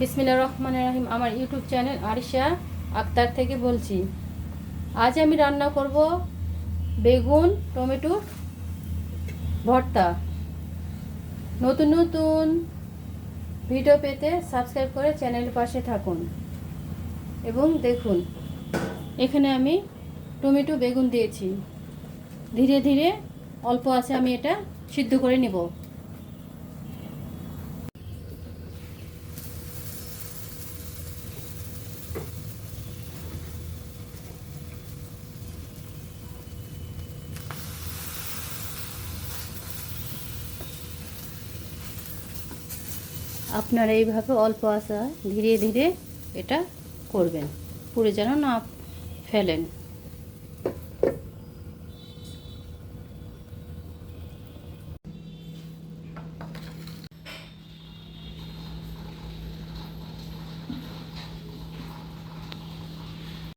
বিসমিল্লা রহমান রাহিম। আমার YouTube channel Arisha Akter থেকে বলছি, আজ আমি রান্না করব বেগুন, টমেটো, ভর্তা। নতুন নতুন ভিডিও পেতে সাবস্ক্রাইব করে চ্যানেলের পাশে থাকুন এবং দেখুন, এখানে আমি টমেটো, বেগুন দিয়েছি। ধীরে ধীরে অল্প আছে, আমি এটা সিদ্ধ করে নেব। আপনারা এইভাবে অল্প আসা ধীরে ধীরে এটা করবেন। পুরো যেন না ফেলেন।